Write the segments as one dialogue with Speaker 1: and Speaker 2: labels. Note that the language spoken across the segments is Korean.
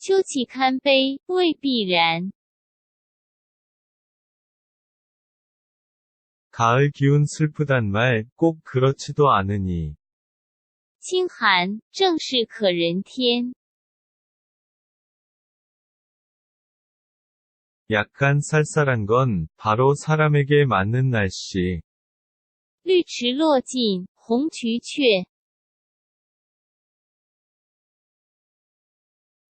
Speaker 1: 秋气堪悲，未必然。
Speaker 2: 가을 기운 슬프단 말 꼭 그렇지도 않으니.
Speaker 1: 清寒正是可人天。
Speaker 2: 약간 쌀쌀한 건 바로 사람에게 맞는 날씨.
Speaker 1: 绿池落尽，红菊雀。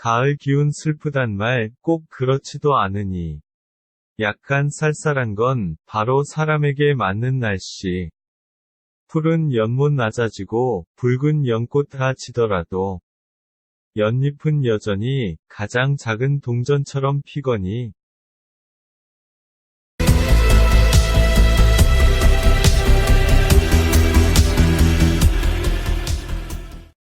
Speaker 2: 가을 기운 슬프단 말 꼭 그렇지도 않으니 약간 쌀쌀한 건 바로 사람에게 맞는 날씨. 푸른 연못 낮아지고 붉은 연꽃 다 지더라도 연잎은 여전히 가장 작은 동전처럼 피거니